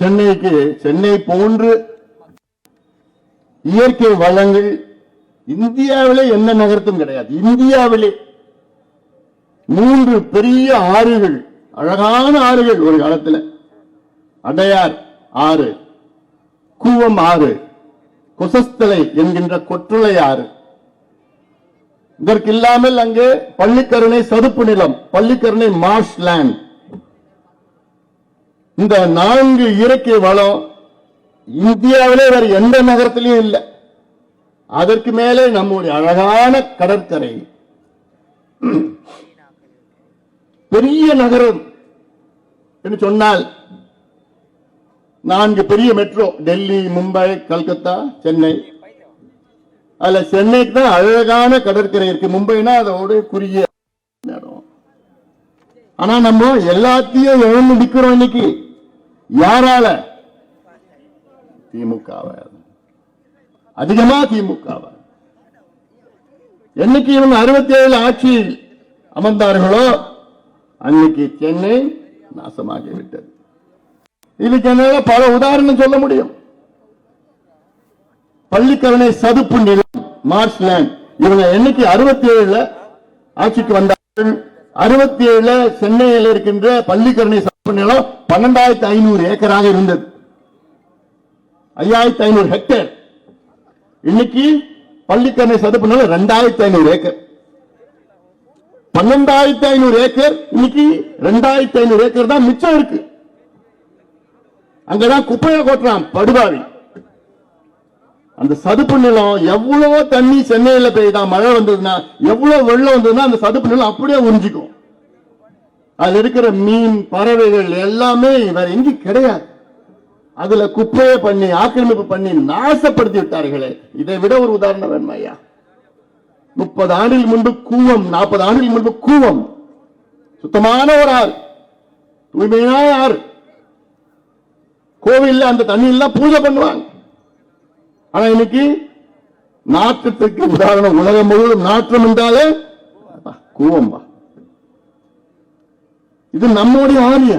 சென்னைக்கு சென்னை போன்று இயற்கை வளங்கள் இந்தியாவிலே எந்த நகரத்தும் கிடையாது. இந்தியாவிலே மூன்று பெரிய ஆறுகள் அழகான ஆறுகள் ஒரு காலத்துல. அடையார் ஆறு கூவம் ஆறு கொசஸ்தலை என்கின்ற கொற்றலை ஆறு. இதற்கு இல்லாமல் அங்கே பள்ளிக்கரணை சதுப்பு நிலம் பள்ளிக்கரணை மார்ஷ் லேண்ட் இந்த நான்கு இயற்கை வளம் இந்தியாவிலே வேற எந்த நகரத்திலையும் இல்லை. அதற்கு மேலே நம்முடைய அழகான கடற்கரை. பெரிய நகரம் என்று சொன்னால் நான்கு பெரிய மெட்ரோ டெல்லி மும்பை கல்கத்தா சென்னை. அதுல சென்னைக்கு தான் அழகான கடற்கரை இருக்கு. மும்பைனா அதோட குறுகிய நேரம் ஆனா நம்ம எல்லாத்தையும் எழுந்து நிக்கிறோம் இன்னைக்கு. யாரால? திமுகவை அதிகமா திமுகவை என்னைக்கு இவங்க அறுபத்தி ஏழு ஆட்சியில் அமர்ந்தார்களோ அன்னைக்கு சென்னை நாசமாகிவிட்டது இதுக்கு என்னால பல உதாரணம் சொல்ல முடியும். பள்ளிக்கரணை சதுப்பு நிலம் மார்ச் லேண்ட் இவங்க என்னைக்கு அறுபத்தி ஏழுல ஆட்சிக்கு வந்தார்கள்? அறுபத்தி ஏழுல சென்னையில் இருக்கின்ற பள்ளிக்கரணை நிலம் பன்னெண்டாயிரத்தி ஐநூறு ஏக்கராக இருந்தது. ஐயாயிரத்தி ஐநூறு ஹெக்டேர். இன்னைக்கு பள்ளிக்கரணை சதுப்பு நிலம் ரெண்டாயிரத்தி ஐநூறு ஏக்கர். பன்னெண்டாயிரத்தி ஐநூறு ஏக்கர் இன்னைக்கு ரெண்டாயிரத்தி ஐநூறு ஏக்கர் தான் மிச்சம் இருக்கு. அங்கதான் குப்பையை கொட்டுறான் படுபாவி. அந்த சதுப்பு நிலம் எவ்வளவு தண்ணி சென்னையில பெய்தா மழை வந்ததுன்னா எவ்வளவு வெள்ளம் வந்ததுன்னா அந்த சதுப்பு நிலம் அப்படியே உறிஞ்சிக்கும். அதுல இருக்கிற மீன் பறவைகள் எல்லாமே வேற எங்கேயும் கிடையாது. அதுல குப்பையை பண்ணி ஆக்கிரமிப்பு பண்ணி நாசப்படுத்தி விட்டார்களே. இதை விட ஒரு உதாரணம் வேணுமா ஐயா? முப்பது ஆண்டில் முன்பு கூவம் நாற்பது ஆண்டில் முன்பு கூவம். சுத்தமான ஒரு ஆறு தூய்மையான ஆறு கோவில்ல அந்த தண்ணியெல்லாம் பூஜை பண்ணுவாங்க. ஆனா இன்னைக்கு நாற்றத்துக்கு உதாரணம் உலகம் முழுவதும் நாற்றம் என்றாலே அப்பா, கூவம்பா இது நம்முடைய ஆவியா